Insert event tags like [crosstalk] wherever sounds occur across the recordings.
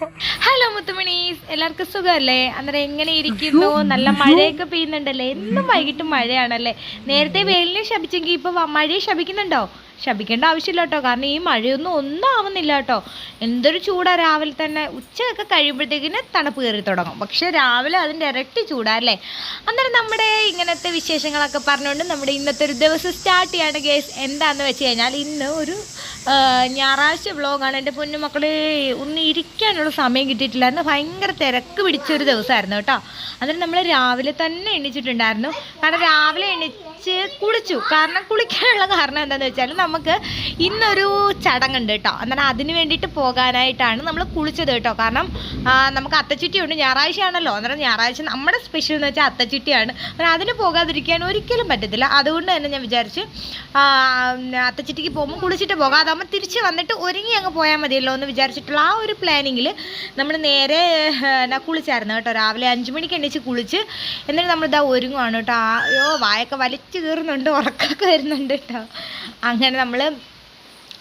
Hello മുത്തുമണീസ്. എല്ലാവർക്കും സുഖമല്ലേ? അന്നേരം എങ്ങനെ ഇരിക്കുന്നു? നല്ല മഴയൊക്കെ പെയ്യുന്നുണ്ടല്ലേ? എന്നും വൈകിട്ട് മഴയാണല്ലേ? നേരത്തെ വെയിലിനെ ശപിച്ചെങ്കിൽ ഇപ്പൊ മഴയെ ശപിക്കുന്നുണ്ടോ? ശപിക്കേണ്ട ആവശ്യമില്ല കേട്ടോ കാരണം ഈ മഴയൊന്നും ഒന്നും ആവുന്നില്ല കേട്ടോ. എന്തൊരു ചൂടാ. രാവിലെ തന്നെ ഉച്ചയൊക്കെ കഴിയുമ്പോഴത്തേക്കിന് തണുപ്പ് കയറി തുടങ്ങും. പക്ഷെ രാവിലെ അതിന്റെ ഇരട്ടി ചൂടാ അല്ലേ അന്നേരം നമ്മുടെ ഇങ്ങനത്തെ വിശേഷങ്ങളൊക്കെ പറഞ്ഞുകൊണ്ട് നമ്മുടെ ഇന്നത്തെ ഒരു ദിവസം സ്റ്റാർട്ട് ചെയ്യാണ് ഗേസ് എന്താന്ന് വെച്ച് കഴിഞ്ഞാൽ ഇന്ന് ഒരു ഞായറാഴ്ച വ്ളോഗാണ്. എന്റെ പൊന്നു പൊന്നുമക്കളെ ഒന്ന് ഇരിക്കാനുള്ള സമയം കിട്ടിയിട്ടില്ലായിരുന്നു ഭയങ്കര തിരക്ക് പിടിച്ചൊരു ദിവസമായിരുന്നു കേട്ടോ. അന്നേരം നമ്മൾ രാവിലെ തന്നെ എണീച്ചിട്ടുണ്ടായിരുന്നു. കാരണം രാവിലെ എണീച്ച് കുളിച്ചു. കാരണം കുളിക്കാനുള്ള കാരണം എന്താണെന്ന് വെച്ചാൽ നമുക്ക് ഇന്നൊരു ചടങ്ങുണ്ട് കേട്ടോ. അന്നേരം അതിന് വേണ്ടിയിട്ട് പോകാനായിട്ടാണ് നമ്മൾ കുളിച്ചത് കേട്ടോ. കാരണം നമുക്ക് അത്തച്ചിട്ടിയുണ്ട്. ഞായറാഴ്ചയാണല്ലോ. അന്നേരം ഞായറാഴ്ച നമ്മുടെ സ്പെഷ്യൽ എന്ന് വെച്ചാൽ അത്തച്ചുറ്റിയാണ് അന്നേരം അതിന് പോകാതിരിക്കാൻ ഒരിക്കലും പറ്റത്തില്ല. അതുകൊണ്ട് തന്നെ ഞാൻ വിചാരിച്ച് അത്തച്ചുറ്റിക്ക് പോകുമ്പോൾ കുളിച്ചിട്ട് പോകാം അതാകുമ്പോൾ തിരിച്ച് വന്നിട്ട് ഒരുങ്ങി അങ്ങ് പോയാൽ മതിയല്ലോ എന്ന് വിചാരിച്ചിട്ടുള്ള ആ ഒരു പ്ലാനിങ്ങിൽ നമ്മൾ നേരെ കുളിച്ചായിരുന്നു കേട്ടോ. രാവിലെ അഞ്ച് മണിക്ക് എണീച്ച് കുളിച്ച് എന്നിട്ട് നമ്മളിതാ ഒരുങ്ങുവാണ് കേട്ടോ. അയ്യോ വായൊക്കെ വലിച്ചു കീറുന്നുണ്ട് ഉറക്കമൊക്കെ വരുന്നുണ്ട് കേട്ടോ. അങ്ങനെ നമ്മൾ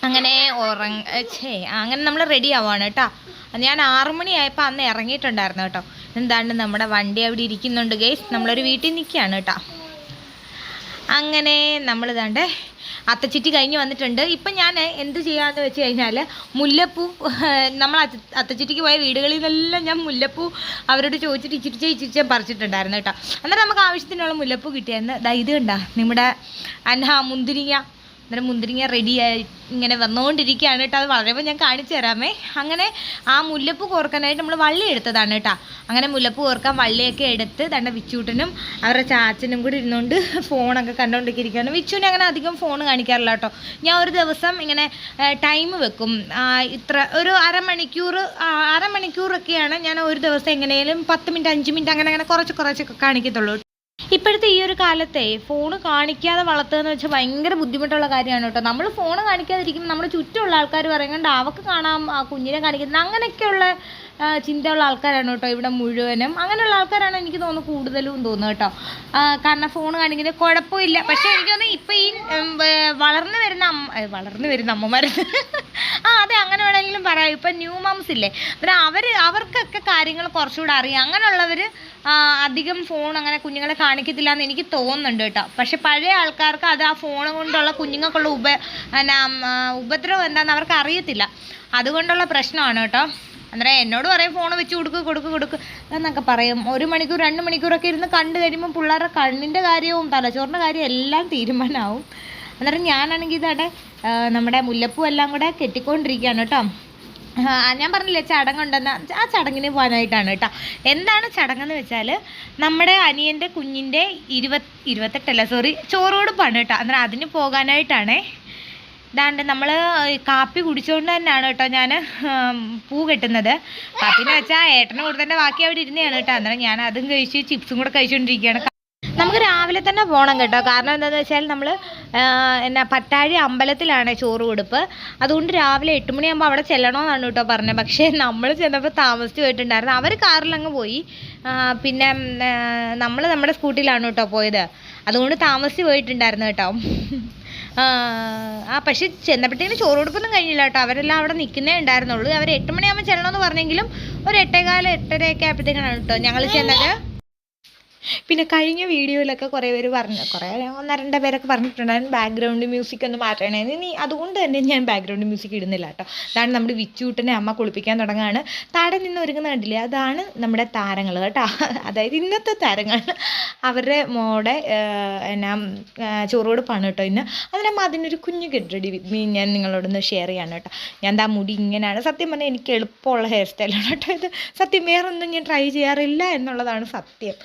അങ്ങനെ ഉറങ്ങ ഛേ അങ്ങനെ നമ്മൾ റെഡി ആവുകയാണ് കേട്ടോ. ഞാൻ ആറു മണിയായപ്പോൾ അന്ന് ഇറങ്ങിയിട്ടുണ്ടായിരുന്നു കേട്ടോ. എന്താണ് നമ്മുടെ വണ്ടി അവിടെ ഇരിക്കുന്നുണ്ട് ഗേസ് നമ്മളൊരു വീട്ടിൽ നിൽക്കുകയാണ് കേട്ടോ. അങ്ങനെ നമ്മൾ അത്തച്ചിറ്റി കഴിഞ്ഞ് വന്നിട്ടുണ്ട്. ഇപ്പം ഞാൻ എന്ത് ചെയ്യാമെന്ന് വെച്ച് കഴിഞ്ഞാൽ മുല്ലപ്പൂ [laughs] നമ്മൾ അത്ത- അത്തച്ചിറ്റിക്ക് പോയ വീടുകളിൽ നിന്നെല്ലാം ഞാൻ മുല്ലപ്പൂ അവരോട് ചോദിച്ചിട്ട് ഇച്ചിരിച്ച ഇച്ചിരിച്ച പറിച്ചിട്ടുണ്ടായിരുന്നു കേട്ടോ. അന്നേരം നമുക്ക് ആവശ്യത്തിനുള്ള മുല്ലപ്പൂ കിട്ടിയായിരുന്നു. ദാ ഇത് കണ്ട നമ്മുടെ അന്ന മുന്തിരിങ്ങ. അന്നേരം മുന്തിരിങ്ങ റെഡിയായി ഇങ്ങനെ വന്നുകൊണ്ടിരിക്കുകയാണ് കേട്ടോ. അത് വളരുമ്പോൾ ഞാൻ കാണിച്ചു തരാമേ. അങ്ങനെ ആ മുല്ലപ്പൂ കോർക്കാനായിട്ട് നമ്മൾ വള്ളി എടുത്തതാണ് കേട്ടോ. അങ്ങനെ മുല്ലപ്പൂ കോർക്കാൻ വള്ളിയൊക്കെ എടുത്ത് തന്റെ വിച്ചൂട്ടനും അവരുടെ ചാച്ചനും കൂടി ഇരുന്നുകൊണ്ട് ഫോണൊക്കെ കണ്ടുകൊണ്ടിരിക്കുകയാണ് വിച്ചുവിനെ അങ്ങനെ അധികം ഫോൺ കാണിക്കാറില്ല കേട്ടോ. ഞാൻ ഒരു ദിവസം ഇങ്ങനെ ടൈം വെക്കും. ഇത്ര ഒരു അരമണിക്കൂർ അരമണിക്കൂറൊക്കെയാണ് ഞാൻ ഒരു ദിവസം എങ്ങനെയും പത്ത് മിനിറ്റ് അഞ്ച് മിനിറ്റ് അങ്ങനെ അങ്ങനെ കുറച്ച് കുറച്ചൊക്കെ കാണിക്കത്തുള്ളൂ. ഇപ്പോഴത്തെ ഈ ഒരു കാലത്തെ ഫോൺ കാണിക്കാതെ വളർത്തുക എന്ന് വെച്ചാൽ ഭയങ്കര ബുദ്ധിമുട്ടുള്ള കാര്യമാണ് കേട്ടോ. നമ്മൾ ഫോൺ കാണിക്കാതിരിക്കുമ്പോൾ നമ്മുടെ ചുറ്റുമുള്ള ആൾക്കാർ പറയുന്നുണ്ട് അവക്ക് കാണാം ആ കുഞ്ഞിനെ കാണിക്കുന്നത്. അങ്ങനെയൊക്കെയുള്ള ചിന്തയുള്ള ആൾക്കാരാണ് കേട്ടോ ഇവിടെ മുഴുവനും. അങ്ങനെയുള്ള ആൾക്കാരാണ് എനിക്ക് തോന്നുന്നു കൂടുതലും തോന്നുന്നത് കേട്ടോ. കാരണം ഫോൺ കാണിക്കുന്നത് കുഴപ്പമില്ല. പക്ഷേ എനിക്ക് തോന്നുന്നു ഇപ്പം ഈ വളർന്നു വരുന്ന അമ്മ വളർന്നു വരുന്ന അമ്മമാർ [laughs] ആ അതെ അങ്ങനെ വേണമെങ്കിലും പറയാം. ഇപ്പം ന്യൂ മംസ് ഇല്ലേ? അപ്പം അവർ അവർക്കൊക്കെ കാര്യങ്ങൾ കുറച്ചുകൂടെ അറിയാം. അങ്ങനെയുള്ളവർ അധികം ഫോൺ അങ്ങനെ കുഞ്ഞുങ്ങളെ കാണിക്കത്തില്ല എന്ന് എനിക്ക് തോന്നുന്നുണ്ട് കേട്ടോ. പക്ഷെ പഴയ ആൾക്കാർക്ക് അത് ആ ഫോൺ കൊണ്ടുള്ള കുഞ്ഞുങ്ങൾക്കുള്ള ഉപ ഉപദ്രവം എന്താണെന്ന് അവർക്ക് അറിയത്തില്ല. അതുകൊണ്ടുള്ള പ്രശ്നമാണ് കേട്ടോ. അന്നേരം എന്നോട് പറയും ഫോൺ വെച്ച് കൊടുക്ക് കൊടുക്ക് കൊടുക്ക് എന്നൊക്കെ പറയും. ഒരു മണിക്കൂർ രണ്ട് മണിക്കൂറൊക്കെ ഇരുന്ന് കണ്ടു കഴിയുമ്പോൾ പിള്ളേരുടെ കണ്ണിന്റെ കാര്യവും തലച്ചോറിന്റെ കാര്യവും എല്ലാം തീരുമാനമാവും അന്നേരം ഞാനാണെങ്കിൽ ഇതവിടെ നമ്മുടെ മുല്ലപ്പൂ എല്ലാം കൂടെ കെട്ടിക്കൊണ്ടിരിക്കുകയാണ് കേട്ടോ. ഞാൻ പറഞ്ഞില്ലേ ചടങ്ങുണ്ടെന്ന്. ആ ചടങ്ങിന് പോകാനായിട്ടാണ് കേട്ടോ. എന്താണ് ചടങ്ങെന്ന് വെച്ചാൽ നമ്മുടെ അനിയന്റെ കുഞ്ഞിന്റെ ഇരുപത് ഇരുപത്തെട്ടല്ല സോറി ചോറോട് ചോറോടുപ്പാണ് കേട്ടോ. അന്നേരം അതിന് പോകാനായിട്ടാണേ ഇതാണ്ട് നമ്മൾ കാപ്പി കുടിച്ചുകൊണ്ട് തന്നെയാണ് കേട്ടോ ഞാൻ പൂ കെട്ടുന്നത്. കാപ്പി എന്ന് വെച്ചാൽ ഏട്ടന് തന്നെ ബാക്കി അവിടെ ഇരുന്നെയാണ് കേട്ടോ. അന്നേരം ഞാൻ അതും കഴിച്ച് ചിപ്സും കൂടെ കഴിച്ചുകൊണ്ടിരിക്കുകയാണ് നമുക്ക് രാവിലെ തന്നെ പോകണം കേട്ടോ. കാരണം എന്താണെന്ന് വെച്ചാൽ നമ്മൾ എന്നാ പട്ടാഴി അമ്പലത്തിലാണ് ചോറ് കൊടുപ്പ്. അതുകൊണ്ട് രാവിലെ എട്ട് മണിയാകുമ്പോൾ അവിടെ ചെല്ലണമെന്നാണ് കേട്ടോ പറഞ്ഞത്. പക്ഷേ നമ്മൾ ചെന്നപ്പോൾ താമസിച്ച് പോയിട്ടുണ്ടായിരുന്നു. അവർ കാറിലങ്ങ് പോയി. പിന്നെ നമ്മൾ നമ്മുടെ സ്കൂട്ടിയിലാണ് കേട്ടോ പോയത്. അതുകൊണ്ട് താമസിച്ച് പോയിട്ടുണ്ടായിരുന്നു കേട്ടോ. ആ, പക്ഷെ ചെന്നപ്പോഴത്തേന് ചോറ് കൊടുപ്പൊന്നും കഴിഞ്ഞില്ല കേട്ടോ. അവരെല്ലാം അവിടെ നിൽക്കുന്നേ ഉണ്ടായിരുന്നുള്ളൂ. അവർ എട്ട് മണിയാകുമ്പോൾ ചെല്ലണമെന്ന് പറഞ്ഞെങ്കിലും ഒരു എട്ടേകാൽ എട്ടരയൊക്കെ ആയപ്പോഴത്തേക്കാണ് കേട്ടോ ഞങ്ങൾ ചെന്നത്. പിന്നെ കഴിഞ്ഞ വീഡിയോയിലൊക്കെ കുറേ പേര് പറഞ്ഞു കുറേ ഒന്ന് രണ്ട് പേരൊക്കെ പറഞ്ഞിട്ടുണ്ടായിരുന്നു ബാക്ക്ഗ്രൗണ്ട് മ്യൂസിക് ഒന്ന് മാറ്റണേന്ന് ഇനി അതുകൊണ്ട് തന്നെ ഞാൻ ബാക്ക്ഗ്രൗണ്ട് മ്യൂസിക് ഇടുന്നില്ല കേട്ടോ. അതാണ് നമ്മുടെ വിച്ചൂട്ടനെ അമ്മ കുളിപ്പിക്കാൻ തുടങ്ങുകയാണ് താഴെ നിന്ന് ഒരുങ്ങുന്ന കണ്ടില്ലേ അതാണ് നമ്മുടെ താരങ്ങൾ കേട്ടോ. അതായത് ഇന്നത്തെ താരങ്ങൾ. അവരുടെ മോടെ എന്നാ ചോറുകൊടുപ്പാണ് കേട്ടോ ഇന്ന്. അതിനമ്മ അതിനൊരു കുഞ്ഞു ഗെറ്റ് മീൻ ഞാൻ നിങ്ങളോടൊന്ന് ഷെയർ ചെയ്യാണ് കേട്ടോ. ഞാൻ ദാ മുടി ഇങ്ങനെയാണ്. സത്യം പറഞ്ഞാൽ എനിക്ക് എളുപ്പമുള്ള ഹെയർ സ്റ്റൈലാണ് കേട്ടോ ഇത്. സത്യം വേറൊന്നും ഞാൻ ട്രൈ ചെയ്യാറില്ല എന്നുള്ളതാണ് സത്യം.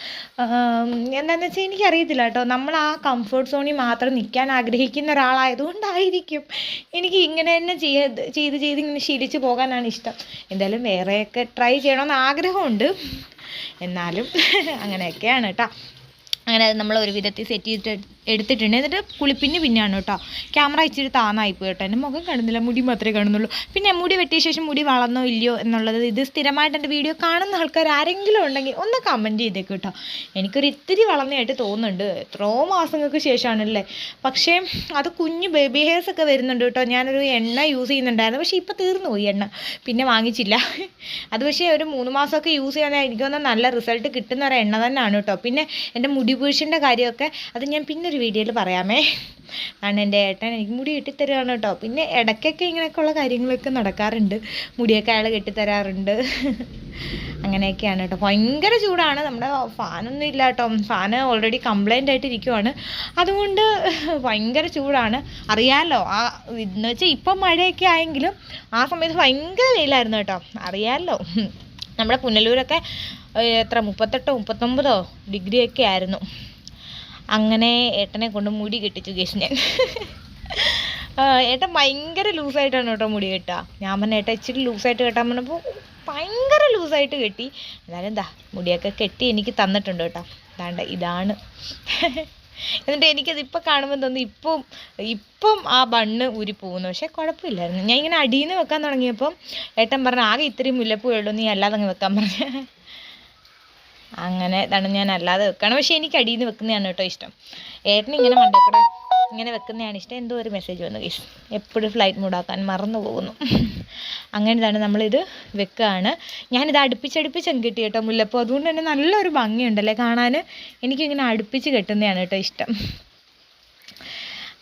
എന്താണെന്ന് വെച്ചാൽ എനിക്കറിയത്തില്ല കേട്ടോ. നമ്മൾ ആ കംഫർട്ട് സോണിൽ മാത്രം നിൽക്കാൻ ആഗ്രഹിക്കുന്ന ഒരാളായതുകൊണ്ടായിരിക്കും എനിക്ക് ഇങ്ങനെ തന്നെ ചെയ്ത് ചെയ്ത് ചെയ്ത് ഇങ്ങനെ ശീലിച്ച് പോകാനാണ് ഇഷ്ടം. എന്തായാലും വേറെയൊക്കെ ട്രൈ ചെയ്യണമെന്ന് ആഗ്രഹമുണ്ട്. എന്നാലും [laughs] അങ്ങനെയൊക്കെയാണ് കേട്ടോ. അങ്ങനെ നമ്മൾ ഒരു വിധത്തിൽ സെറ്റ് ചെയ്തിട്ട് എടുത്തിട്ടുണ്ട്. എന്നിട്ട് കുളിപ്പിന് പിന്നെയാണ് കേട്ടോ. ക്യാമറ ഇച്ചിരി താന്നായി പോയി കേട്ടോ. എന്റെ മുഖം കാണുന്നില്ല. മുടി മാത്രമേ കാണുന്നുള്ളൂ. പിന്നെ മുടി വെട്ടിയ ശേഷം മുടി വളർന്നോ ഇല്ലയോ എന്നുള്ളത് ഇത് സ്ഥിരമായിട്ട് എന്റെ വീഡിയോ കാണുന്ന ആൾക്കാർ ആരെങ്കിലും ഉണ്ടെങ്കിൽ ഒന്ന് കമന്റ് ചെയ്തേക്ക് കേട്ടോ. എനിക്കൊരു ഇത്തിരി വളർന്നതായിട്ട് തോന്നുന്നുണ്ട്. എത്രയോ മാസങ്ങൾക്ക് ശേഷമാണല്ലേ. പക്ഷേ അത് കുഞ്ഞ് ബേബി ഹെയർസ് ഒക്കെ വരുന്നുണ്ട് കേട്ടോ. ഞാനൊരു എണ്ണ യൂസ് ചെയ്യുന്നുണ്ടായിരുന്നു. പക്ഷേ ഇപ്പോൾ തീർന്നു പോയി എണ്ണ. പിന്നെ വാങ്ങിച്ചില്ല. അത് പക്ഷേ ഒരു മൂന്ന് മാസമൊക്കെ യൂസ് ചെയ്യാൻ എനിക്ക് തോന്നുന്ന നല്ല റിസൾട്ട് കിട്ടുന്ന ഒരു എണ്ണ തന്നെയാണ് കേട്ടോ. പിന്നെ എന്റെ മുടി വീഴ്ചന്റെ കാര്യമൊക്കെ അത് ഞാൻ പിന്നൊരു വീഡിയോയിൽ പറയാമേ. കാരണം എന്റെ ഏട്ടൻ എനിക്ക് മുടി കെട്ടിത്തരുകയാണ് കേട്ടോ. പിന്നെ ഇടയ്ക്കൊക്കെ ഇങ്ങനെയൊക്കെയുള്ള കാര്യങ്ങളൊക്കെ നടക്കാറുണ്ട്. മുടിയൊക്കെ അയാൾ കെട്ടിത്തരാറുണ്ട്. അങ്ങനെയൊക്കെയാണ് കേട്ടോ. ഭയങ്കര ചൂടാണ്. നമ്മുടെ ഫാനൊന്നും ഇല്ല കേട്ടോ. ഫാന് ഓൾറെഡി കംപ്ലൈന്റ് ആയിട്ട് ഇരിക്കുവാണ്. അതുകൊണ്ട് ഭയങ്കര ചൂടാണ്. അറിയാമല്ലോ ആ എന്ന് വെച്ചാൽ ഇപ്പം മഴയൊക്കെ ആയെങ്കിലും ആ സമയത്ത് ഭയങ്കര വെയിലായിരുന്നു കേട്ടോ. അറിയാമല്ലോ നമ്മുടെ പുനലൂരൊക്കെ എത്ര? മുപ്പത്തെട്ടോ മുപ്പത്തൊമ്പതോ? ഡിഗ്രിയൊക്കെ ആയിരുന്നു. അങ്ങനെ ഏട്ടനെ കൊണ്ട് മുടി കെട്ടിച്ചു കേസ് ഞാൻ. ഏട്ടൻ ഭയങ്കര ലൂസായിട്ടാണ് കേട്ടോ മുടി കെട്ടുക. ഞാൻ പറഞ്ഞ ഏട്ടൻ ഇച്ചിരി ലൂസായിട്ട് കെട്ടാൻ പറഞ്ഞപ്പോൾ ഭയങ്കര ലൂസായിട്ട് കെട്ടി. എന്നാലും എന്താ മുടിയൊക്കെ കെട്ടി എനിക്ക് തന്നിട്ടുണ്ട് കേട്ടോ. അതാണ്ട് ഇതാണ്. എന്നിട്ട് എനിക്കത് ഇപ്പം കാണുമ്പോൾ തോന്നി ഇപ്പം ഇപ്പം ആ ബണ്ണ് ഊരി പോകുന്നു പക്ഷേ കുഴപ്പമില്ലായിരുന്നു. ഞാൻ ഇങ്ങനെ അടിയിൽ നിന്ന് വെക്കാൻ തുടങ്ങിയപ്പം ഏട്ടൻ പറഞ്ഞു ആകെ ഇത്രയും മുല്ലപ്പൂ ഉള്ളൂ നീ അല്ലാതെ അങ്ങ് വെക്കാൻ പറഞ്ഞു. അങ്ങനെ ഇതാണ് ഞാൻ അല്ലാതെ വെക്കണം. പക്ഷേ എനിക്ക് അടിയിൽ നിന്ന് വെക്കുന്നതാണ് കേട്ടോ ഇഷ്ടം. ഏട്ടന് ഇങ്ങനെ മണ്ടക്കൂടെ ഇങ്ങനെ വെക്കുന്നതാണ് ഇഷ്ടം. എന്തോ ഒരു മെസ്സേജ് വന്നു. ഇഷ്ടം എപ്പോഴും ഫ്ലൈറ്റ് മൂടാക്കാൻ മറന്നു പോകുന്നു. അങ്ങനെ തന്നെ നമ്മളിത് വെക്കുകയാണ് ഞാനിത് അടുപ്പിച്ചടുപ്പിച്ച് കെട്ടി കേട്ടോ മുല്ലപ്പോൾ അതുകൊണ്ട് തന്നെ നല്ലൊരു ഭംഗിയുണ്ടല്ലേ കാണാൻ. എനിക്കിങ്ങനെ അടുപ്പിച്ച് കെട്ടുന്നതാണ് കേട്ടോ ഇഷ്ടം.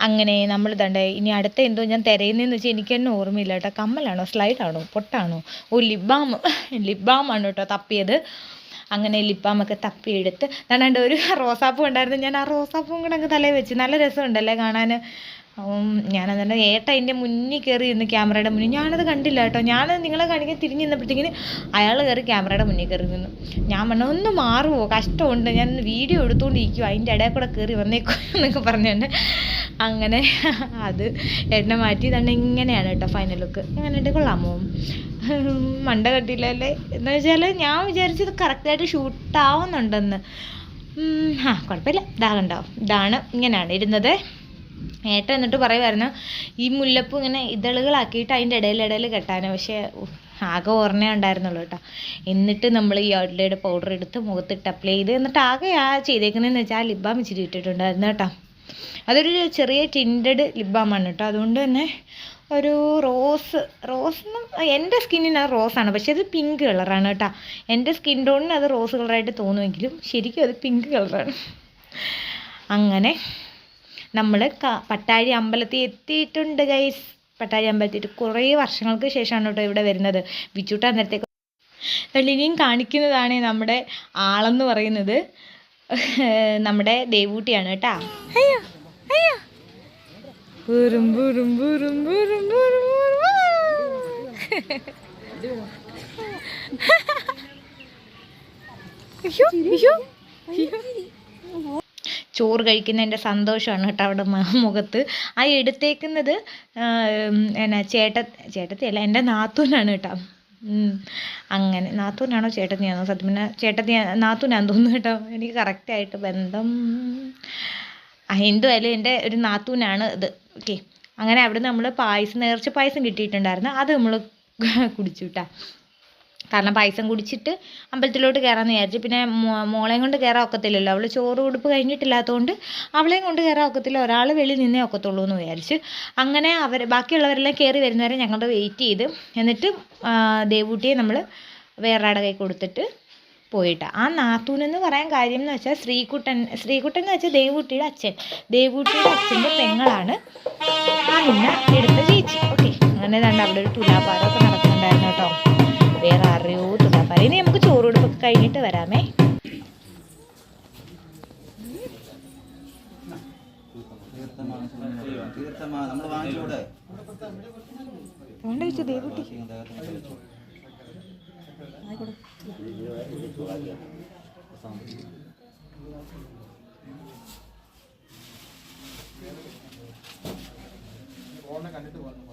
അങ്ങനെ നമ്മൾ ഇതണ്ടേ ഇനി അടുത്ത എന്തോ ഞാൻ തിരയുന്നതെന്ന് വെച്ചാൽ എനിക്ക് തന്നെ ഓർമ്മയില്ല കേട്ടോ. കമ്മലാണോ? സ്ലൈഡാണോ പൊട്ടാണോ? ഓ ലിബാം ലിബാമാണ് [laughs] കേട്ടോ തപ്പിയത്. അങ്ങനെ ലിപ്പാമൊക്കെ തപ്പിയെടുത്ത്. ഞാനാണ്ട് ഒരു [laughs] റോസാപ്പൂ ഉണ്ടായിരുന്നു. ഞാൻ ആ റോസാപ്പൂവും കൂടെ അങ്ങ് തലയിൽ വെച്ച്. നല്ല രസമുണ്ടല്ലേ കാണാൻ ഞാനതിന്റെ ഏട്ട എന്റെ മുന്നിൽ കയറി ഇരുന്ന് ക്യാമറയുടെ മുന്നിൽ ഞാനത് കണ്ടില്ല കേട്ടോ. ഞാൻ നിങ്ങളെ കാണിക്കാൻ തിരിഞ്ഞു നിന്നപ്പോഴത്തേക്കിന് അയാൾ കയറി ക്യാമറയുടെ മുന്നിൽ കയറി നിന്നു. ഞാൻ പറഞ്ഞു ഒന്ന് മാറുമോ കഷ്ടമുണ്ട്. ഞാൻ വീഡിയോ എടുത്തുകൊണ്ടിരിക്കും അതിന്റെ ഇടയിൽ കൂടെ കയറി വന്നേക്കോ എന്നൊക്കെ പറഞ്ഞുകൊണ്ട് അങ്ങനെ അത് എണ്ണ മാറ്റി തന്നെ ഇങ്ങനെയാണ് കേട്ടോ ഫൈനൽ ലുക്ക് അങ്ങനെ കൊള്ളാം കൊള്ളാമോ മണ്ട കട്ടില്ലല്ലേ എന്ന് വെച്ചാൽ ഞാൻ വിചാരിച്ചത് കറക്റ്റായിട്ട് ഷൂട്ടാവുന്നുണ്ടെന്ന് ആ കുഴപ്പമില്ല. ഇതാ കണ്ടോ? ഇതാണ് ഇങ്ങനെയാണ് ഇരുന്നത് ഏട്ടൻ എന്നിട്ട് പറയുമായിരുന്നു ഈ മുല്ലപ്പൂ ഇങ്ങനെ ഇതളുകളാക്കിയിട്ട് അതിന്റെ ഇടയിൽ കെട്ടാൻ പക്ഷേ ആകെ ഓർമ്മ ഉണ്ടായിരുന്നുള്ളൂ കേട്ടോ. എന്നിട്ട് നമ്മൾ ഈ യോഡ്ലയുടെ പൗഡർ എടുത്ത് മുഖത്തിട്ട് അപ്ലൈ ചെയ്ത് എന്നിട്ട് ആകെ ആ ചെയ്തേക്കുന്നതെന്ന് വെച്ചാൽ ആ ലിബാം ഇച്ചിരി ഇട്ടിട്ടുണ്ടായിരുന്നു കേട്ടോ. അതൊരു ചെറിയ ടിന്റഡ് ലിബാമാണ് കേട്ടോ. അതുകൊണ്ട് തന്നെ ഒരു റോസ് റോസ് എന്റെ സ്കിന്നിന് അത് റോസാണ് പക്ഷേ അത് പിങ്ക് കളറാണ് കേട്ടോ. എന്റെ സ്കിൻ ടോണിന് അത് റോസ് കളറായിട്ട് തോന്നുമെങ്കിലും ശരിക്കും അത് പിങ്ക് കളറാണ് അങ്ങനെ നമ്മൾ പട്ടാഴി അമ്പലത്തിൽ എത്തിയിട്ടുണ്ട് ഗൈസ് പട്ടാഴി അമ്പലത്തിൽ കുറേ വർഷങ്ങൾക്ക് ശേഷമാണ് കേട്ടോ ഇവിടെ വരുന്നത്. വിച്ചൂട്ട അന്നേരത്തേക്ക് ഇനിയും കാണിക്കുന്നതാണ് നമ്മുടെ ആളെന്ന് പറയുന്നത്. [laughs] നമ്മുടെ ദേവൂട്ടിയാണ് കേട്ടാ. അയ്യോ. അയ്യോ. ചോറ് കഴിക്കുന്നതിന്റെ സന്തോഷമാണ് കേട്ടോ അവിടെ മുഖത്ത്. ആ എടുത്തേക്കുന്നത് എന്നാ ചേട്ട ചേട്ടത്തിയല്ല എന്റെ നാത്തൂനാണ് കേട്ടോ. അങ്ങനെ നാത്തൂനാണോ ചേട്ടത്തിയാണോ? സത്യം ചേട്ടത്തി നാത്തൂനാന്ന് തോന്നുന്നു കേട്ടോ. എനിക്ക് കറക്റ്റായിട്ട് ബന്ധം. എന്തുമായാലും എന്റെ ഒരു നാത്തൂനാണ് ഇത്. ഓക്കെ. അങ്ങനെ അവിടെ നമ്മൾ പായസം നേർച്ച പായസം കിട്ടിയിട്ടുണ്ടായിരുന്നു. അത് നമ്മൾ കുടിച്ചു കേട്ടോ. കാരണം പായസം കുടിച്ചിട്ട് അമ്പലത്തിലോട്ട് കയറാമെന്ന് വിചാരിച്ചു. പിന്നെ മോളെയും കൊണ്ട് കയറാൻ ഒക്കത്തില്ലല്ലോ. അവൾ ചോറ് ഉടുപ്പ് കഴിഞ്ഞിട്ടില്ലാത്തതുകൊണ്ട് അവളെയും കൊണ്ട് കയറാൻ ഒക്കത്തില്ല. ഒരാൾ വെളി നിന്നേ ഒക്കത്തുള്ളൂ എന്ന് വിചാരിച്ചു. അങ്ങനെ അവർ ബാക്കിയുള്ളവരെല്ലാം കയറി വരുന്നവരെ ഞങ്ങൾ വെയിറ്റ് ചെയ്ത്. എന്നിട്ട് ദേവൂട്ടിയെ നമ്മൾ വേറെ കൈ കൊടുത്തിട്ട് പോയിട്ട്. ആ നാത്തൂനെന്ന് പറയാൻ കാര്യം എന്ന് വെച്ചാൽ ശ്രീകുട്ടൻ ശ്രീകുട്ടൻ എന്ന് വെച്ചാൽ ദേവൂട്ടിയുടെ അച്ഛൻ. ദേവൂട്ടിയുടെ അച്ഛന്റെ പെങ്ങളാണ് ആ നിന്ന എടുത്ത ചേച്ചി. ഓക്കെ അങ്ങനെ തന്നെ അവിടെ ഒരു തുലാഭാരമൊക്കെ നടക്കുന്നുണ്ടായിരുന്നു കേട്ടോ. വേറെ ആരുടെയോ തുള്ളാപ്പാറ ഇനി നമുക്ക് ചോറുകൊടുപ്പൊക്കെ കഴിഞ്ഞിട്ട് വരാമേ. ഉണ്ട് വെച്ചു ദേവുട്ടി. കണ്ടിട്ട് പോകുന്നു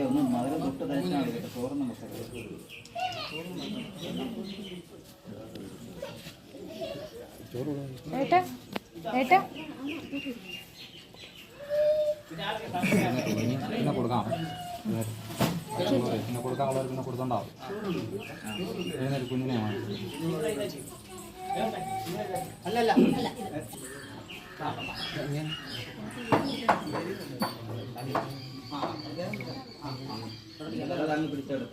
ഒന്ന് മധുര തൊട്ട് തയ്ച്ചാൽ മതി കേട്ടോ ചോറൊന്നും വെക്കരുത് ഏട്ടാ ഏട്ടാ പിന്നെ കൊടുക്കാം പിന്നെ കൊടുക്കാനുള്ളവർ പിന്നെ കൊടുത്തോണ്ടാവും ഏതൊരു കുഞ്ഞിനെ വേണം దాన్ని పిడిచాడు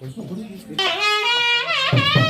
Thank you.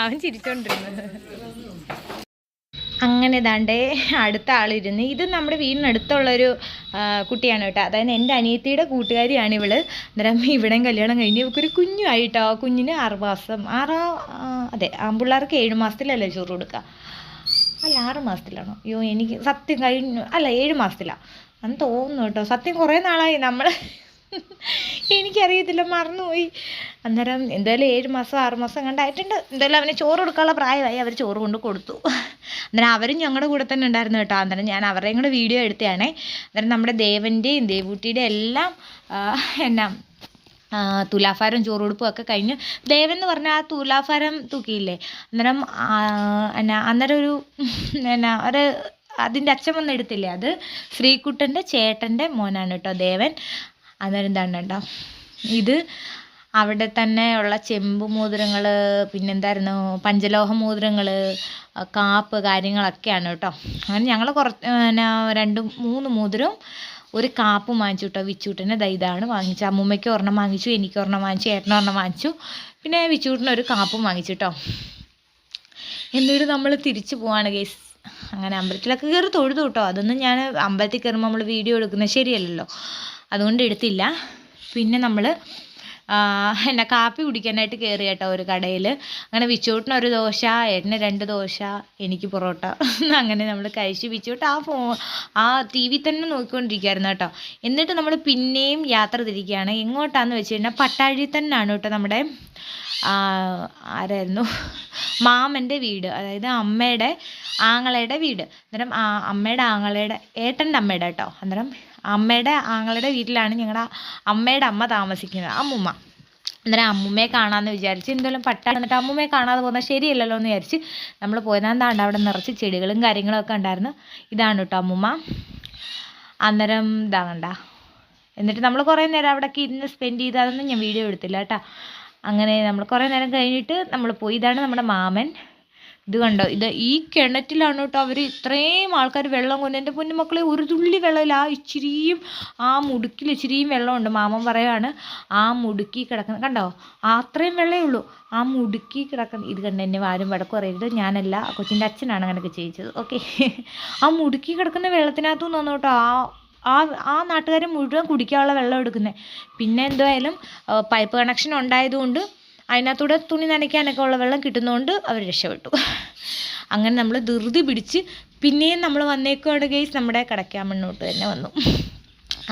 അവൻ ചിരിച്ചോണ്ടിരുന്നു. അങ്ങനെ ദാണ്ടേ അടുത്ത ആളിരുന്ന് ഇത് നമ്മുടെ വീടിനടുത്തുള്ളൊരു കുട്ടിയാണ് കേട്ടോ. അതായത് എന്റെ അനിയത്തിയുടെ കൂട്ടുകാരിയാണ് ഇവൾ. അന്നേരം ഇവിടെ കല്യാണം കഴിഞ്ഞ് കുഞ്ഞു കുഞ്ഞുമായിട്ടോ കുഞ്ഞിന് ആറ് മാസം. ആറാ അതെ ആൺപിള്ളേർക്ക് ഏഴ് മാസത്തിലല്ലേ ചോറ് കൊടുക്കുക. അല്ല ആറ് മാസത്തിലാണോ? അയ്യോ എനിക്ക് സത്യം കഴിഞ്ഞു അല്ല ഏഴ് മാസത്തിലാണ് അന്ന് തോന്നുന്നു കേട്ടോ സത്യം കുറേ നാളായി നമ്മൾ എനിക്കറിയത്തില്ല മറന്നുപോയി. അന്നേരം എന്തായാലും ഏഴ് മാസം ആറ് മാസം കണ്ടായിട്ടുണ്ട്. എന്തായാലും അവന് ചോറ് കൊടുക്കാനുള്ള പ്രായമായി അവർ ചോറ് കൊണ്ട് കൊടുത്തു. അന്നേരം അവരും ഞങ്ങളുടെ കൂടെ തന്നെ ഉണ്ടായിരുന്നു കേട്ടോ. അന്നേരം ഞാൻ അവരുടെയും കൂടെ വീഡിയോ എടുത്തതാണേ അന്നേരം നമ്മുടെ ദേവന്റെയും ദേവൂട്ടിയുടെയും എല്ലാം എന്നാ തുലാഭാരം ചോറുകൊടുപ്പും ഒക്കെ കഴിഞ്ഞ് ദേവൻ എന്ന് പറഞ്ഞാൽ ആ തുലാഭാരം തൂക്കിയില്ലേ? അന്നേരം എന്നാ അന്നേരം ഒരു എന്നാ ഒരു അതിന്റെ അച്ഛൻ വന്ന് എടുത്തില്ലേ അത്? ശ്രീകുട്ടന്റെ ചേട്ടന്റെ മോനാണ് കേട്ടോ ദേവൻ. അന്നേരം എന്താണ് കേട്ടോ. ഇത് അവിടെ തന്നെ ഉള്ള ചെമ്പ് മോതിരങ്ങൾ പിന്നെന്തായിരുന്നു പഞ്ചലോഹ മോതിരങ്ങൾ കാപ്പ് കാര്യങ്ങളൊക്കെയാണ് കേട്ടോ. അങ്ങനെ ഞങ്ങൾ കുറച്ച് പിന്നെ രണ്ട് മൂന്ന് മോതിരവും ഒരു കാപ്പും വാങ്ങിച്ചു കേട്ടോ വിച്ചൂട്ടനെ. ദാ ഇതാണ് വാങ്ങിച്ചത്. അമ്മൂമ്മയ്ക്ക് ഒരെണ്ണം വാങ്ങിച്ചു എനിക്ക് ഒരെണ്ണം വാങ്ങിച്ചു ഏട്ടനെ ഒരെണ്ണം വാങ്ങിച്ചു. പിന്നെ വിച്ചൂട്ടിന് ഒരു കാപ്പും വാങ്ങിച്ചു കേട്ടോ എന്നിട്ട് നമ്മൾ തിരിച്ചു പോവാണ് ഗേസ് അങ്ങനെ അമ്പലത്തിലൊക്കെ കയറി തൊഴുതു കേട്ടോ. അതൊന്നും ഞാൻ അമ്പലത്തിൽ കയറുമ്പോൾ നമ്മൾ വീഡിയോ എടുക്കുന്നത് ശരിയല്ലല്ലോ. അതുകൊണ്ട് എടുത്തില്ല. പിന്നെ നമ്മൾ എന്നാ കാപ്പി കുടിക്കാനായിട്ട് കയറി കേട്ടോ ഒരു കടയിൽ അങ്ങനെ വിച്ചൂട്ടിന് ഒരു ദോശ ഏട്ടന് രണ്ട് ദോശ എനിക്ക് പൊറോട്ട. [laughs] അങ്ങനെ നമ്മൾ കഴിച്ച് വിച്ചൂട്ട് ആ ഫോ ആ ടി വി തന്നെ നോക്കിക്കൊണ്ടിരിക്കുകയായിരുന്നു കേട്ടോ. എന്നിട്ട് നമ്മൾ പിന്നെയും യാത്ര തിരിക്കുകയാണ്. എങ്ങോട്ടാന്ന് വെച്ച് കഴിഞ്ഞാൽ പട്ടാഴി തന്നെയാണ് കേട്ടോ നമ്മുടെ ആരായിരുന്നു? [laughs] മാമന്റെ വീട്. അതായത് അമ്മയുടെ ആങ്ങളയുടെ വീട്. അന്നേരം അമ്മയുടെ ആങ്ങളയുടെ ഏട്ടന്റെ അമ്മയുടെ കേട്ടോ. അന്നേരം അമ്മയുടെ ആങ്ങളുടെ വീട്ടിലാണ് ഞങ്ങളുടെ അമ്മയുടെ അമ്മ താമസിക്കുന്നത്. അമ്മുമ്മ. അന്നേരം അമ്മുമ്മയെ കാണാമെന്ന് വിചാരിച്ച് എന്തെങ്കിലും പട്ടാണ് എന്നിട്ട് അമ്മുമ്മയെ കാണാതെ പോകുന്നത് ശരിയല്ലല്ലോ എന്ന് വിചാരിച്ച് നമ്മൾ പോയതാണ്ടാണ്ട് അവിടെ നിറച്ച് ചെടികളും കാര്യങ്ങളും ഒക്കെ ഉണ്ടായിരുന്നു. ഇതാണ് കേട്ടോ അമ്മുമ്മ. അന്നേരം ഇതാകണ്ട എന്നിട്ട് നമ്മൾ കുറേ നേരം അവിടെയൊക്കെ ഇരുന്ന് സ്പെൻഡ് ചെയ്ത് ഞാൻ വീഡിയോ എടുത്തില്ല കേട്ടോ അങ്ങനെ നമ്മൾ കുറേ നേരം കഴിഞ്ഞിട്ട് നമ്മൾ പോയി. ഇതാണ് നമ്മുടെ മാമൻ. ഇത് കണ്ടോ ഇത് ഈ കിണറ്റിലാണ് കേട്ടോ അവർ ഇത്രയും ആൾക്കാർ വെള്ളം കൊണ്ട് എന്റെ പൊന്നുമക്കളെ ഒരു തുള്ളി വെള്ളമില്ല. ആ ഇച്ചിരിയും ആ മുടുക്കിൽ ഇച്ചിരിയും വെള്ളമുണ്ട്. മാമൻ പറയാണ് ആ മുടുക്കി കിടക്കുന്ന കണ്ടോ? അത്രയും വെള്ളമേ ഉള്ളൂ. ആ മുടുക്കി കിടക്കുന്ന ഇത് കണ്ട് എന്നെ ആരും വടക്ക് പറയരുത്. ഞാനല്ല കൊച്ചിന്റെ അച്ഛനാണ് അങ്ങനെയൊക്കെ ചെയ്യിച്ചത്. ഓക്കെ. ആ മുടുക്കി കിടക്കുന്ന വെള്ളത്തിനകത്തു നിന്ന് കേട്ടോ ആ ആ ആ നാട്ടുകാർ മുഴുവൻ കുടിക്കാനുള്ള വെള്ളം എടുക്കുന്നത് പിന്നെ എന്തായാലും പൈപ്പ് കണക്ഷൻ ഉണ്ടായതുകൊണ്ട് അതിനകത്തൂടെ തുണി നനയ്ക്കാനൊക്കെ ഉള്ള വെള്ളം കിട്ടുന്നതുകൊണ്ട് അവർ രക്ഷപ്പെട്ടു. അങ്ങനെ നമ്മൾ ധൃതി പിടിച്ച് പിന്നെയും നമ്മൾ വന്നേക്കുവാണ് ഗെയ്സ് നമ്മുടെ കടക്കാമണ്ണോട്ട് തന്നെ വന്നു.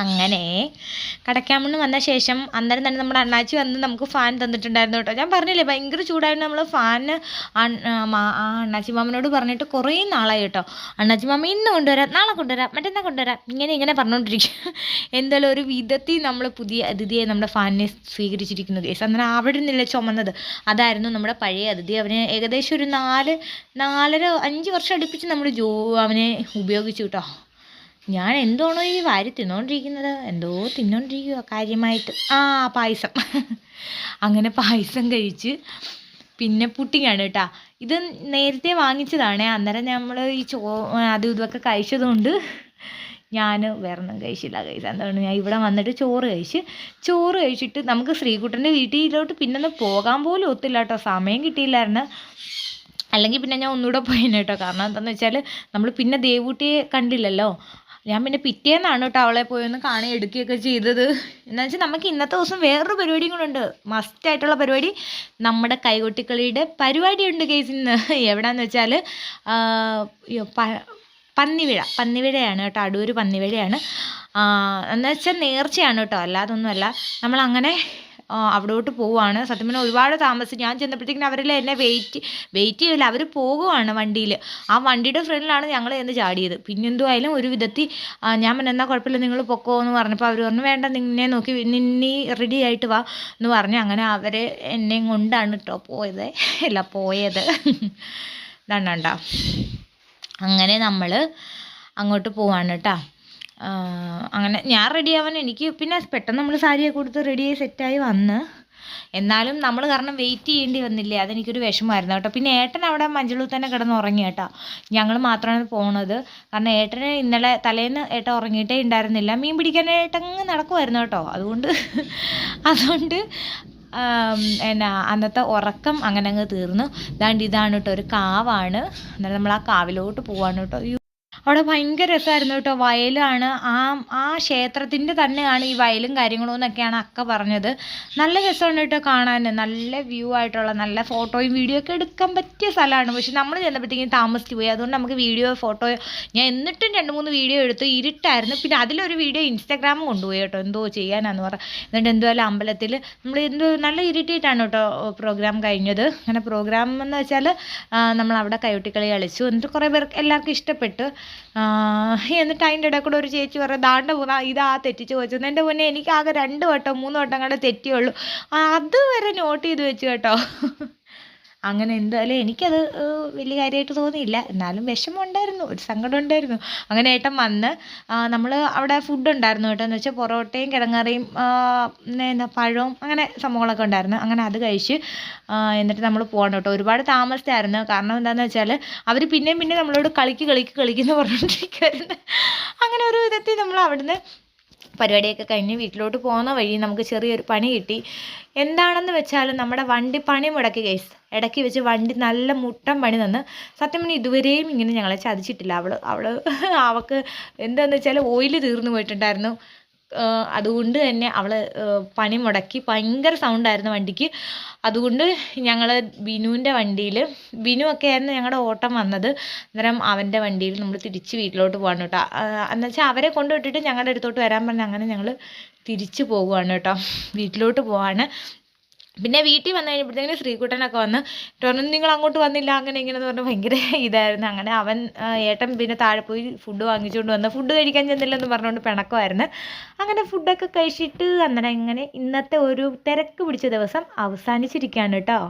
അങ്ങനെ. കടക്കാമണ്ണ് വന്ന ശേഷം അന്നേരം തന്നെ നമ്മുടെ അണ്ണാച്ചി വന്ന് നമുക്ക് ഫാൻ തന്നിട്ടുണ്ടായിരുന്നു കേട്ടോ. ഞാൻ പറഞ്ഞില്ലേ ഭയങ്കര ചൂടായിരുന്നു നമ്മൾ ഫാന് അണ്ണാച്ചി മാമനോട് പറഞ്ഞിട്ട് കുറേ നാളായി കേട്ടോ. അണ്ണാച്ചി മാമ ഇന്ന് കൊണ്ടുവരാം നാളെ കൊണ്ടുവരാം മറ്റന്നാൾ കൊണ്ടുവരാം. ഇങ്ങനെ ഇങ്ങനെ പറഞ്ഞുകൊണ്ടിരിക്കും എന്തായാലും ഒരു വിധത്തിൽ നമ്മൾ പുതിയ അതിഥിയെ നമ്മുടെ ഫാനിനെ സ്വീകരിച്ചിരിക്കുന്നു കേസ് അന്നേരം അവിടെ നിന്നില്ല ചുമന്നത്. അതായിരുന്നു നമ്മുടെ പഴയ അതിഥി. അവനെ ഏകദേശം ഒരു നാല് നാലര അഞ്ച് വർഷം അടുപ്പിച്ച് നമ്മൾ ജോ അവനെ ഉപയോഗിച്ചു കേട്ടോ. ഞാൻ എന്താണോ ഈ വാരി തിന്നുകൊണ്ടിരിക്കുന്നത് എന്തോ തിന്നുകൊണ്ടിരിക്കുക കാര്യമായിട്ട്. ആ പായസം. അങ്ങനെ പായസം കഴിച്ച് പിന്നെ പുട്ടിങ്ങാണ് കേട്ടോ. ഇത് നേരത്തെ വാങ്ങിച്ചതാണേ. അന്നേരം നമ്മൾ ഈ ചോ അതും ഇതുമൊക്കെ കഴിച്ചതുകൊണ്ട് ഞാൻ വേറൊന്നും കഴിച്ചില്ല കഴിച്ചത് എന്താണ് ഞാൻ ഇവിടെ വന്നിട്ട് ചോറ് കഴിച്ച് ചോറ് കഴിച്ചിട്ട് നമുക്ക് ശ്രീകുട്ടന്റെ വീട്ടിലോട്ട് പിന്നെ ഒന്ന് പോകാൻ പോലും ഒത്തില്ല കേട്ടോ. സമയം കിട്ടിയില്ലായിരുന്നു. അല്ലെങ്കിൽ പിന്നെ ഞാൻ ഒന്നുകൂടെ പോയേനെ കേട്ടോ. കാരണം എന്താണെന്ന് വെച്ചാൽ നമ്മൾ പിന്നെ ദേവൂട്ടിയെ കണ്ടില്ലല്ലോ. ഞാൻ പിന്നെ പിറ്റേന്നാണ് കേട്ടോ അവളെ പോയി ഒന്ന് കാണി എടുക്കുകയൊക്കെ ചെയ്തത്. എന്താ വെച്ചാൽ നമുക്ക് ഇന്നത്തെ ദിവസം വേറൊരു പരിപാടിയും കൂടെ ഉണ്ട്. മസ്റ്റ് ആയിട്ടുള്ള പരിപാടി നമ്മുടെ കൈകൊട്ടിക്കളിയുടെ പരിപാടിയുണ്ട് കേസ് ഇന്ന്. എവിടെയാണെന്ന് വെച്ചാൽ പന്നിവിഴ. പന്നിവിഴയാണ് കേട്ടോ അടൂർ പന്നിവിഴയാണ്. എന്നുവെച്ചാൽ നേർച്ചയാണ് കേട്ടോ അല്ലാതൊന്നുമല്ല. നമ്മളങ്ങനെ അവിടോട്ട് പോവുകയാണ് സത്യം പറഞ്ഞാൽ ഒരുപാട് താമസിച്ചു ഞാൻ ചെന്നപ്പോഴത്തേക്കിനും അവരെല്ലാം എന്നെ വെയിറ്റ് വെയിറ്റ് ചെയ്യില്ല അവർ പോകുവാണ് വണ്ടിയിൽ ആ വണ്ടിയുടെ ഫ്രണ്ടിലാണ് ഞങ്ങൾ എന്ന് ചാടിയത്. പിന്നെ എന്തുമായാലും ഒരു വിധത്തിൽ ഞാൻ പറഞ്ഞു എന്നാൽ കുഴപ്പമില്ല നിങ്ങൾ പൊക്കോ എന്ന് പറഞ്ഞപ്പോൾ അവർ പറഞ്ഞു വേണ്ട നിന്നെ നോക്കി നിന്നി റെഡി ആയിട്ട് വാ എന്ന് പറഞ്ഞു അങ്ങനെ അവരെ എന്നെയും കൊണ്ടാണ് കേട്ടോ പോയത്. അല്ല പോയത്. ഇതാണ് അങ്ങനെ നമ്മൾ അങ്ങോട്ട് പോവാണ് കേട്ടോ അങ്ങനെ ഞാൻ റെഡി ആവാൻ എനിക്ക് പിന്നെ പെട്ടെന്ന് നമ്മൾ സാരിയൊക്കെ കൊടുത്ത് റെഡിയായി സെറ്റായി വന്ന്. എന്നാലും നമ്മൾ കാരണം വെയിറ്റ് ചെയ്യേണ്ടി വന്നില്ലേ? അതെനിക്കൊരു വിഷമമായിരുന്നു കേട്ടോ. പിന്നെ ഏട്ടൻ അവിടെ മഞ്ചളൂർ തന്നെ കിടന്ന് ഉറങ്ങി കേട്ടോ. ഞങ്ങൾ മാത്രമാണ് പോണത്. കാരണം ഏട്ടന് ഇന്നലെ തലേന്ന് ഏട്ടൻ ഉറങ്ങിയിട്ടേ ഉണ്ടായിരുന്നില്ല മീൻ പിടിക്കാനായിട്ട് അങ്ങ് നടക്കുമായിരുന്നു കേട്ടോ. അതുകൊണ്ട് അതുകൊണ്ട് എന്നാ അന്നത്തെ ഉറക്കം അങ്ങനെ അങ്ങ് തീർന്നു. ഇതാണ്ട് ഇതാണ് കേട്ടോ ഒരു കാവാണ്. അന്നേരം നമ്മൾ ആ കാവിലോട്ട് പോവാണ് കേട്ടോ. അവിടെ ഭയങ്കര രസമായിരുന്നു കേട്ടോ. വയലാണ് ആ ആ ക്ഷേത്രത്തിന്റെ തന്നെയാണ് ഈ വയലും കാര്യങ്ങളും എന്നൊക്കെയാണ് അക്ക പറഞ്ഞത്. നല്ല രസമാണ് കേട്ടോ കാണാൻ. നല്ല വ്യൂ ആയിട്ടുള്ള നല്ല ഫോട്ടോയും വീഡിയോ ഒക്കെ എടുക്കാൻ പറ്റിയ സ്ഥലമാണ്. പക്ഷെ നമ്മൾ ചെന്നപ്പോഴത്തേക്കും താമസിച്ച് പോയി. അതുകൊണ്ട് നമുക്ക് വീഡിയോ ഫോട്ടോ ഞാൻ എന്നിട്ടും രണ്ട് മൂന്ന് വീഡിയോ എടുത്തു ഇരുട്ടായിരുന്നു. പിന്നെ അതിലൊരു വീഡിയോ ഇൻസ്റ്റാഗ്രാം കൊണ്ടുപോയി കേട്ടോ. എന്തോ ചെയ്യാനാന്ന് പറഞ്ഞാൽ എന്നിട്ട് എന്തോ എന്തുമല്ല അമ്പലത്തിൽ നമ്മൾ എന്തോ നല്ല ഇരുട്ടിയിട്ടാണ് കേട്ടോ പ്രോഗ്രാം കഴിഞ്ഞത്. അങ്ങനെ പ്രോഗ്രാം എന്ന് വെച്ചാൽ നമ്മൾ അവിടെ കളിച്ചു. എന്നിട്ട് കുറേ പേർക്ക് എല്ലാവർക്കും ഇഷ്ടപ്പെട്ടു. എന്നിട്ട് അതിന്റെ ഇടയിൽ കൂടെ ഒരു ചേച്ചി പറയും ദാണ്ട പോന്ന ഇതാ തെറ്റിച്ച് വെച്ചത്. എന്റെ മുന്നേ എനിക്ക് ആകെ രണ്ട് വട്ടം മൂന്ന് വട്ടം കണ്ട് തെറ്റിയുള്ളൂ അതുവരെ നോട്ട് ചെയ്ത് വെച്ചു കേട്ടോ. അങ്ങനെ എന്തായാലും എനിക്കത് വലിയ കാര്യമായിട്ട് തോന്നിയില്ല. എന്നാലും വിഷമം ഉണ്ടായിരുന്നു ഒരു സങ്കടം ഉണ്ടായിരുന്നു. അങ്ങനെ ഏട്ടൻ വന്ന് നമ്മൾ അവിടെ ഫുഡ് ഉണ്ടായിരുന്നു കേട്ടോ എന്ന് വെച്ചാൽ പൊറോട്ടയും കിഴങ്ങറിയും എന്താ പഴവും അങ്ങനെ സംഭവങ്ങളൊക്കെ ഉണ്ടായിരുന്നു. അങ്ങനെ അത് കഴിച്ച് എന്നിട്ട് നമ്മൾ പോകണം കേട്ടോ. ഒരുപാട് താമസിച്ചായിരുന്നു. കാരണം എന്താണെന്ന് വെച്ചാൽ അവർ പിന്നെയും പിന്നെ നമ്മളോട് കളിക്ക് കളിക്ക് കളിക്കുന്നു പറഞ്ഞുകൊണ്ടിരിക്കുമായിരുന്നു അങ്ങനെ ഒരു വിധത്തിൽ നമ്മൾ അവിടുന്ന് പരിപാടിയൊക്കെ കഴിഞ്ഞ് വീട്ടിലോട്ട് പോകുന്ന വഴി നമുക്ക് ചെറിയൊരു പണി കിട്ടി. എന്താണെന്ന് വെച്ചാൽ നമ്മുടെ വണ്ടി പണി മുടക്കി കേസ് ഇടയ്ക്ക് വെച്ച് വണ്ടി നല്ല മുട്ടം പണി തന്ന് സത്യം പറഞ്ഞാൽ ഇതുവരെയും ഇങ്ങനെ ഞങ്ങളെ ചതിച്ചിട്ടില്ല. അവൾ അവൾ അവൾക്ക് എന്താണെന്ന് വെച്ചാൽ ഓയിൽ തീർന്നു പോയിട്ടുണ്ടായിരുന്നു. അതുകൊണ്ട് തന്നെ അവൾ പണി മുടക്കി. ഭയങ്കര സൗണ്ടായിരുന്നു വണ്ടിക്ക്. അതുകൊണ്ട് ഞങ്ങൾ ബിനുവിന്റെ വണ്ടിയിൽ ബിനു ഒക്കെ ആയിരുന്നു ഞങ്ങളുടെ ഓട്ടം വന്നത്. അന്നേരം അവന്റെ വണ്ടിയിൽ നമ്മൾ തിരിച്ച് വീട്ടിലോട്ട് പോകാണ് കേട്ടോ. എന്ന് വെച്ചാൽ അവരെ കൊണ്ടുവിട്ടിട്ട് ഞങ്ങളുടെ അടുത്തോട്ട് വരാൻ പറഞ്ഞ് അങ്ങനെ ഞങ്ങൾ തിരിച്ച് പോകുവാണ് കേട്ടോ. വീട്ടിലോട്ട് പോവാണ്. പിന്നെ വീട്ടിൽ വന്നു കഴിഞ്ഞപ്പോഴത്തേക്കും ശ്രീകുട്ടനൊക്കെ വന്ന് പറഞ്ഞു നിങ്ങൾ അങ്ങോട്ട് വന്നില്ല അങ്ങനെ ഇങ്ങനെ എന്ന് പറഞ്ഞ് ഭയങ്കര ഇതായിരുന്നു. അങ്ങനെ അവൻ ഏട്ടൻ പിന്നെ താഴെ പോയി ഫുഡ് വാങ്ങിച്ചുകൊണ്ട് വന്ന് ഫുഡ് കഴിക്കാൻ ചെന്നില്ലെന്ന് പറഞ്ഞുകൊണ്ട് പിണക്കമായിരുന്നു. അങ്ങനെ ഫുഡൊക്കെ കഴിച്ചിട്ട് അന്നേരം ഇങ്ങനെ ഇന്നത്തെ ഒരു തിരക്ക് പിടിച്ച ദിവസം അവസാനിച്ചിരിക്കുകയാണ് കേട്ടോ.